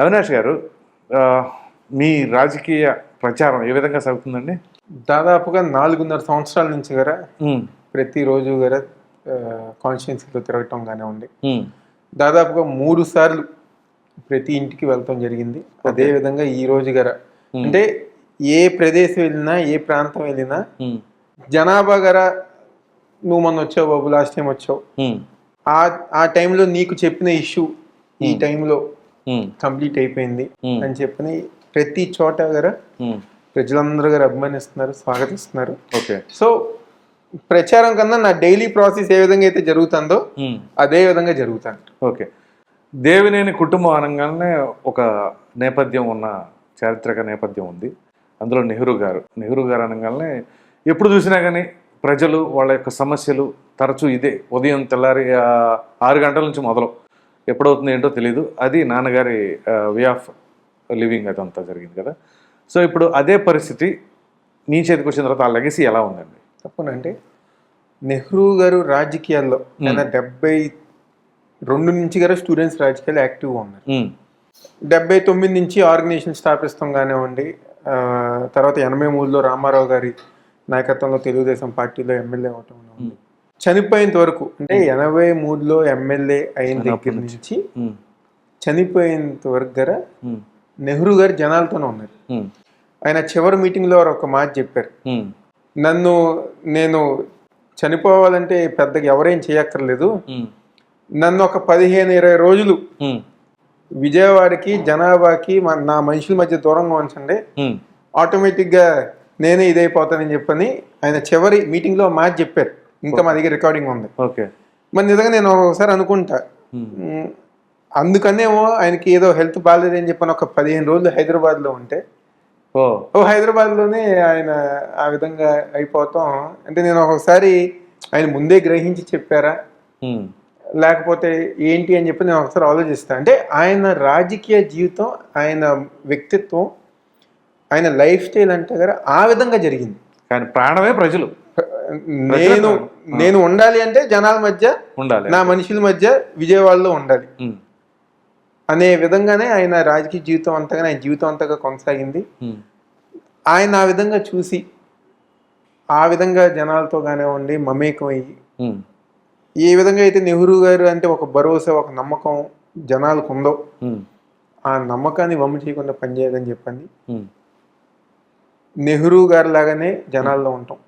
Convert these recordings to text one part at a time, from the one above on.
అవినాష్ గారు మీ రాజకీయ ప్రచారం ఏ విధంగా సాగుతుందండి? దాదాపుగా నాలుగున్నర సంవత్సరాల నుంచి గారా ప్రతిరోజు గారా కాన్స్టిట్యున్సీలో తిరగటం కానివ్వండి ఉమ్, దాదాపుగా మూడు సార్లు ప్రతి ఇంటికి వెళ్ళటం జరిగింది. అదే విధంగా ఈ రోజు గారా. అంటే ఏ ప్రదేశం వెళ్ళినా ఏ ప్రాంతం వెళ్ళినా జనాభా గారా నువ్వు మొన్న వచ్చావు బాబు లాస్ట్ టైం వచ్చావు. ఆ ఆ టైంలో నీకు చెప్పిన ఇష్యూ ఈ టైంలో కంప్లీట్ అయిపోయింది. అని చెప్పని ప్రతి చోట గారా. ప్రజలందరూ గారు అభిమానిస్తున్నారు స్వాగతిస్తున్నారు. ఓకే. సో ప్రచారం కన్నా నా డైలీ ప్రాసెస్ ఏ విధంగా అయితే జరుగుతుందో అదే విధంగా జరుగుతాను. ఓకే. దేవినేని కుటుంబం అనగానే ఒక నేపథ్యం ఉన్న చారిత్రక నేపథ్యం ఉంది. అందులో నెహ్రూ గారు నెహ్రూ గారు అనగానే ఎప్పుడు చూసినా కానీ ప్రజలు వాళ్ళ యొక్క సమస్యలు తరచూ ఇదే. ఉదయం తెల్లారి ఆరు గంటల నుంచి మొదలు. ఎప్పుడవుతుంది ఏంటో తెలియదు అది నాన్నగారి వే ఆఫ్ లివింగ్ అదంతా జరిగింది కదా. సో ఇప్పుడు అదే పరిస్థితి మీ చేతికి వచ్చిన తర్వాత ఆ లెగసీ ఎలా ఉందండి? తప్పనంటే నెహ్రూ గారు రాజకీయాల్లో ఆయన డెబ్బై రెండు నుంచి గారు స్టూడెంట్స్ రాజకీయాలు యాక్టివ్గా ఉన్నారు. డెబ్బై తొమ్మిది నుంచి ఆర్గనైజేషన్ స్థాపిస్తాం కానివ్వండి తర్వాత ఎనభై మూడులో రామారావు గారి నాయకత్వంలో తెలుగుదేశం పార్టీలో ఎమ్మెల్యే అవటం కానివ్వండి. చనిపోయేంత వరకు అంటే ఎనభై మూడులో ఎమ్మెల్యే అయిన దగ్గర నుంచి. చనిపోయేంత వరకు గారా నెహ్రూ గారు జనాలతోనే ఉన్నారు. ఆయన చివరి మీటింగ్లో ఒక మాట చెప్పారు. నన్ను నేను చనిపోవాలంటే పెద్దగా ఎవరేం చేయక్కర్లేదు. నన్ను ఒక పదిహేను ఇరవై రోజులు విజయవాడకి జనాభాకి నా మనుషుల మధ్య దూరంగా ఉంచండి. ఆటోమేటిక్గా నేనే ఇదైపోతానని చెప్పని ఆయన చివరి మీటింగ్లో మాట చెప్పారు. ఇంకా మా దగ్గర రికార్డింగ్ ఉంది. ఓకే మరి నిజంగా నేను ఒకసారి అనుకుంటా. ఉమ్, అందుకనేమో ఆయనకి ఏదో హెల్త్ బాగాలేదని చెప్పని ఒక పదిహేను రోజులు హైదరాబాద్లో ఉంటే. ఓ. హైదరాబాద్లోనే ఆయన ఆ విధంగా అయిపోతాం. అంటే నేను ఒకసారి ఆయన ముందే గ్రహించి చెప్పారా? ఉమ్, లేకపోతే ఏంటి అని చెప్పి నేను ఒకసారి ఆలోచిస్తాను అంటే ఆయన రాజకీయ జీవితం ఆయన వ్యక్తిత్వం ఆయన లైఫ్ స్టైల్ అంటే కదా ఆ విధంగా జరిగింది. కానీ ప్రాణమే ప్రజలు. నేను నేను ఉండాలి అంటే జనాల మధ్య ఉండాలి నా మనుషుల మధ్య విజయవాడలో ఉండాలి. అనే విధంగానే ఆయన రాజకీయ జీవితం అంతగా ఆయన జీవితం అంతగా కొనసాగింది. ఆయన ఆ విధంగా చూసి ఆ విధంగా జనాలతో కానివ్వండి మమేకం అయ్యి ఏ విధంగా అయితే నెహ్రూ గారు అంటే ఒక భరోసా ఒక నమ్మకం జనాలకు ఉందో ఆ నమ్మకాన్ని వమ్ము చేయకుండా పనిచేయాలని చెప్పండి. నెహ్రూ గారు లాగానే జనాల్లో ఉంటాం.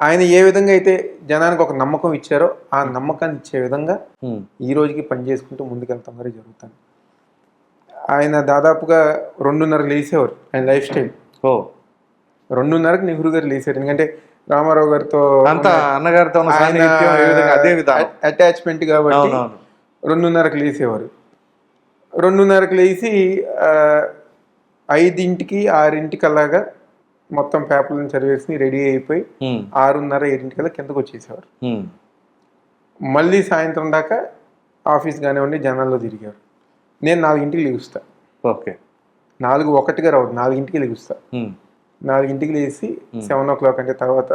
ఆయన ఏ విధంగా అయితే జనానికి ఒక నమ్మకం ఇచ్చారో ఆ నమ్మకాన్ని ఇచ్చే విధంగా ఈ రోజుకి పనిచేసుకుంటూ ముందుకెళ్తాం గారు జరుగుతాను. ఆయన దాదాపుగా రెండున్నర లేసేవారు ఆయన లైఫ్ స్టైల్. ఓ. రెండున్నరకు నెహ్రూ గారు లేసారు. ఎందుకంటే రామారావు గారితో అంత అన్నగారితో అదే అటాచ్మెంట్ కాబట్టి రెండున్నరకు లేసేవారు. రెండున్నరకు లేచి ఐదింటికి ఆరింటికి అలాగా మొత్తం పేపర్లను చదివేసి రెడీ అయిపోయి ఆరున్నర ఏడింటికల్లా కిందకు వచ్చేసేవారు. మళ్ళీ సాయంత్రం దాకా ఆఫీస్ కానివ్వండి జనాల్లో తిరిగారు నేను నాలుగింటికి లెగుస్తా. ఓకే. నాలుగు ఒకటిగా రావద్దు నాలుగింటికి లెగుస్తా. నాలుగింటికి లేచి సెవెన్ ఓ క్లాక్ అంటే తర్వాత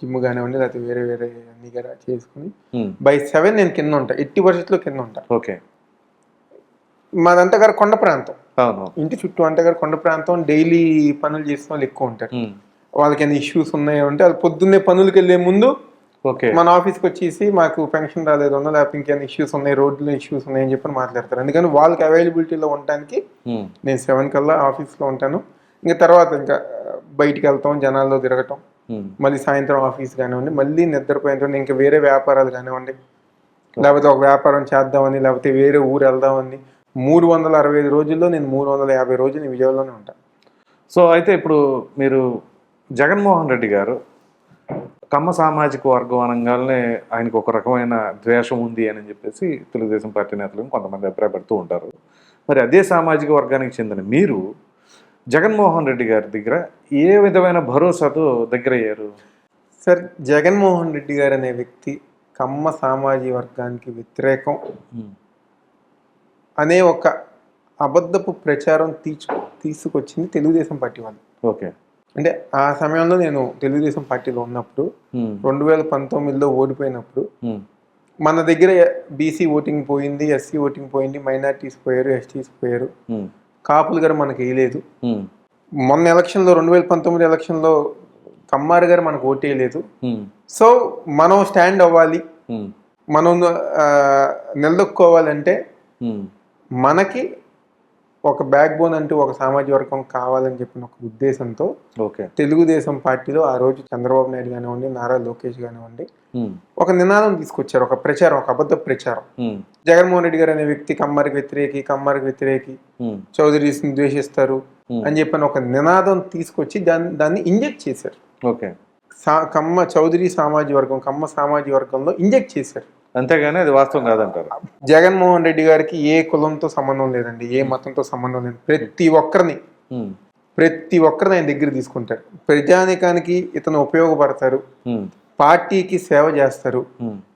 జిమ్ కానివ్వండి లేకపోతే వేరే వేరే అన్ని కూడా చేసుకుని బై సెవెన్ నేను కింద ఉంటా ఎట్టి పరిస్థితుల్లో కింద ఉంటా. ఓకే. మాదంతా గారు కొండ ప్రాంతం. ఇంటి చుట్టూ అంటే గారు కొండ ప్రాంతం డైలీ పనులు చేసిన వాళ్ళు ఎక్కువ ఉంటారు. వాళ్ళకి ఏమైనా ఇష్యూస్ ఉన్నాయో అంటే అది పొద్దున్నే పనులకు వెళ్ళే ముందు ఓకే. మన ఆఫీస్కి వచ్చేసి మాకు పెన్షన్ రాలేదు లేకపోతే ఇంకేమైనా ఇష్యూస్ ఉన్నాయి రోడ్లో ఇష్యూస్ ఉన్నాయని చెప్పి మాట్లాడతారు. అందుకని వాళ్ళకి అవైలబిలిటీలో ఉండడానికి ఉమ్, నేను సెవెన్ కల్లా ఆఫీస్లో ఉంటాను. ఇంకా తర్వాత ఇంకా బయటికి వెళ్తాం జనాల్లో తిరగటం. మళ్ళీ సాయంత్రం ఆఫీస్ కానివ్వండి మళ్ళీ నిద్రపోయిన తర్వాత ఇంకా వేరే వ్యాపారాలు కానివ్వండి. లేకపోతే ఒక వ్యాపారం చేద్దామని లేకపోతే వేరే ఊరు వెళ్దామని మూడు వందల అరవై ఐదు రోజుల్లో నేను మూడు వందల యాభై రోజులు నేను విజయవాడలోనే ఉంటాను సో అయితే ఇప్పుడు మీరు జగన్మోహన్ రెడ్డి గారు కమ్మ సామాజిక వర్గం అనగానే ఆయనకు ఒక రకమైన ద్వేషం ఉంది అని చెప్పేసి తెలుగుదేశం పార్టీ నేతలు కొంతమంది అభిప్రాయపడుతూ ఉంటారు. మరి అదే సామాజిక వర్గానికి చెందిన మీరు జగన్మోహన్ రెడ్డి గారి దగ్గర ఏ విధమైన భరోసాతో దగ్గరయ్యారు? సార్ జగన్మోహన్ రెడ్డి గారు అనే వ్యక్తి కమ్మ సామాజిక వర్గానికి వ్యతిరేకం. అనే ఒక అబద్ధపు ప్రచారం తీసు తీసుకొచ్చింది తెలుగుదేశం పార్టీ వాళ్ళు. ఓకే. అంటే ఆ సమయంలో నేను తెలుగుదేశం పార్టీలో ఉన్నప్పుడు రెండు వేల పంతొమ్మిదిలో ఓడిపోయినప్పుడు మన దగ్గర బీసీ ఓటింగ్ పోయింది ఎస్సీ ఓటింగ్ పోయింది మైనార్టీస్ పోయారు ఎస్టీస్ పోయారు కాపులు గారు మనకి వేయలేదు. మొన్న ఎలక్షన్లో రెండు వేల పంతొమ్మిది ఎలక్షన్లో కమ్మారు గారు మనకు ఓటు వేయలేదు. ఉమ్, సో మనం స్టాండ్ అవ్వాలి. మనం ఉమ్, మనకి ఒక బ్యాక్ బోన్ అంటూ ఒక సామాజిక వర్గం కావాలని చెప్పిన ఒక ఉద్దేశంతో ఓకే. తెలుగుదేశం పార్టీలో ఆ రోజు చంద్రబాబు నాయుడు కానివ్వండి నారా లోకేష్ కానివ్వండి ఒక నినాదం తీసుకొచ్చారు ఒక ప్రచారం ఒక అబద్ధ ప్రచారం. జగన్మోహన్ రెడ్డి గారు అనే వ్యక్తి కమ్మరికి వ్యతిరేకి కమ్మరికి వ్యతిరేకి చౌదరీస్ని ద్వేషిస్తారు. అని చెప్పిన ఒక నినాదం తీసుకొచ్చి దాన్ని దాన్ని ఇంజెక్ట్ చేశారు. కమ్మ చౌదరి సామాజిక వర్గం కమ్మ సామాజిక వర్గంలో ఇంజెక్ట్ చేశారు. అంతేగాని అది వాస్తవం కాదంటారు. జగన్మోహన్ రెడ్డి గారికి ఏ కులంతో సంబంధం లేదండి ఏ మతంతో సంబంధం లేదు. ప్రతి ఒక్కరిని ప్రతి ఒక్కరిని ఆయన దగ్గర తీసుకుంటారు. ప్రజానికానికి ఇతను ఉపయోగపడతారు. పార్టీకి సేవ చేస్తారు.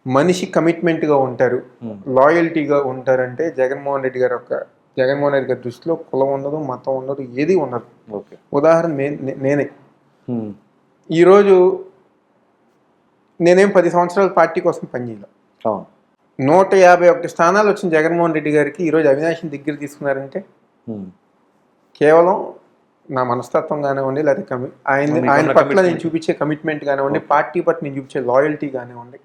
మనిషి కమిట్మెంట్గా ఉంటారు. Hmm. లాయల్టీగా ఉంటారంటే జగన్మోహన్ రెడ్డి గారి యొక్క జగన్మోహన్ రెడ్డి గారి దృష్టిలో కులం ఉండదు మతం ఉండదు ఏది ఉండదు. ఓకే. ఉదాహరణ నేనే. ఈరోజు నేనేం పది సంవత్సరాల పార్టీ కోసం పనిచేయలే నూట యాభై ఒకటి స్థానాలు వచ్చిన జగన్మోహన్ రెడ్డి గారికి ఈరోజు అవినాష్ని దగ్గర తీసుకున్నారంటే కేవలం నా మనస్తత్వం కానివ్వండి లేదా ఆయన ఆయన పట్ల నేను. చూపించే కమిట్మెంట్ కానివ్వండి పార్టీ పట్ల నేను చూపించే లాయల్టీ కానివ్వండి.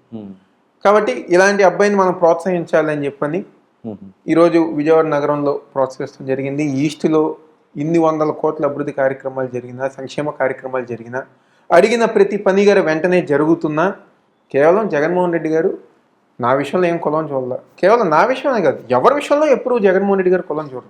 కాబట్టి ఇలాంటి అబ్బాయిని మనం ప్రోత్సహించాలని చెప్పని ఈరోజు విజయవాడ నగరంలో ప్రోత్సహించడం జరిగింది. ఈస్ట్లో ఇన్ని వందల కోట్ల అభివృద్ధి కార్యక్రమాలు జరిగినా సంక్షేమ కార్యక్రమాలు జరిగినా అడిగిన ప్రతి పని గారు వెంటనే జరుగుతున్నా కేవలం జగన్మోహన్ రెడ్డి గారు నా విషయంలో ఏం కులం చూడలే. కేవలం నా విషయమే కాదు ఎవరి విషయంలో ఎప్పుడు జగన్మోహన్ రెడ్డి గారు కులం చూడరు.